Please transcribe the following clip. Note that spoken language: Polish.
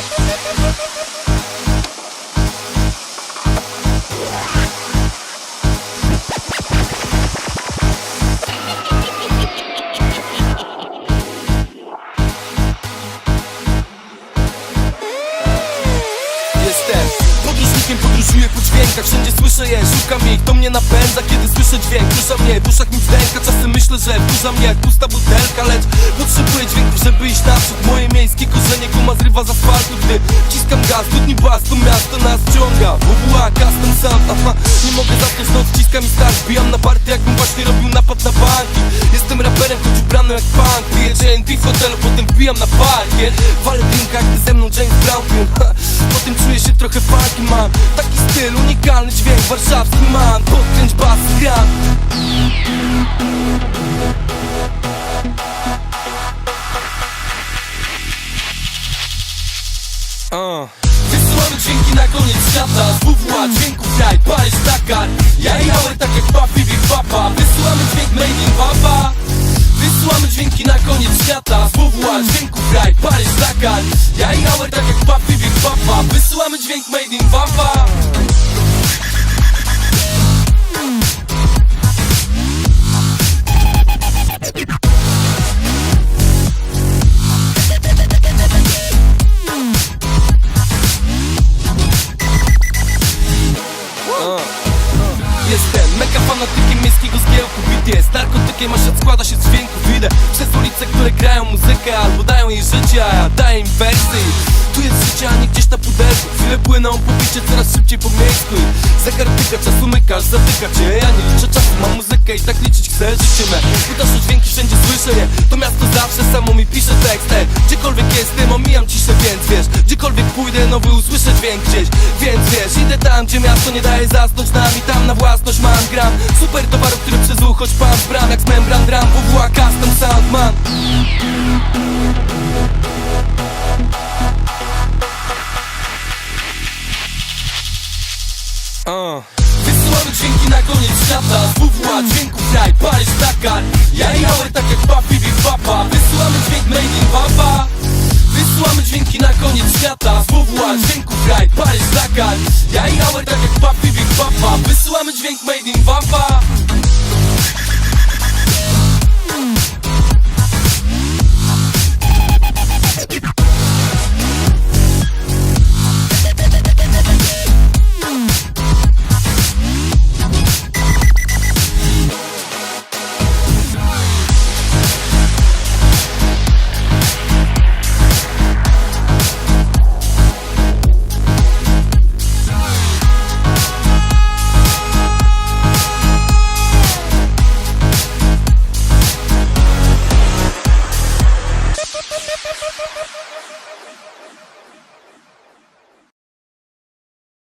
Thank you. Podróżuję po dźwiękach Wszędzie słyszę je, szukam ich, to mnie napędza Kiedy słyszę dźwięk, rusza mnie, w uszach mi wstęka Czasem myślę, że wkurza mnie jak pusta butelka Lecz potrzebuję dźwięków, żeby iść naprzód. Moje miejskie korzenie, guma zrywa z asfaltu. Gdy wciskam gaz, dudni bas, to miasto nas ciąga WWA, custom sound, aha. Nie mogę zasnąć, noc wciskam i start. Bijam na party, jakbym właśnie robił napad na banki. Jestem raperem, choć ubrany jak punk. Piję JNT w hotelu, potem wbijam na parkiet. Walę drinka, gdy ze mną James Brown Ha, Po tym czuję się trochę funky, mam Taki styl, unikalny dźwięk, warszawski man Podkręć bas, gram Uh. Wysyłamy dźwięki na koniec świata Z WWA, dźwięków kraj, Paryż, Dakar. Ja i Hauer tak jak papi, Big Papa. Wysyłamy dźwięk made in Papa. Wysyłamy dźwięki na koniec świata Z WWA, dźwięków kraj, Paryż, Dakar. Ja i Hauer tak jak papi, Big Papa. Wysyłamy dźwięk made in Papa Jestem mega fanatykiem miejskiego zgiełku. Beat jest narkotykiem, a świat składa się z dźwięków. Idę przez ulice, które grają muzykę Albo dają jej życie, a ja daję im wersy. Tu jest życie, a nie gdzieś na pudelku Chwile płyną po bicie coraz szybciej po miejscu. I Zegar tyka, czas umykasz, zatyka cię. Ja nie liczę czasu, mam muzykę i tak liczyć chcę życie me Pytasz o dźwięki, wszędzie słyszę je. To miasto zawsze samo mi pisze tekst jestem, omijam ciszę, więc wiesz Gdziekolwiek pójdę, nowy usłyszę dźwięk gdzieś. Więc wiesz, idę tam, gdzie miasto nie daje zasnąć nami Tam na własność mam gram. Super towaru, który przez ucho pan z bram Jak z membran dram, WWA custom sound man. Uh. Wysyłamy dźwięki na koniec świata. Z WWA, dźwięków koniec świata. WWA, dźwięków kraj, Paryż, Dakar. Ja i Hauer tak jak papi, Big Papa. Wysyłamy dźwięk made in Papa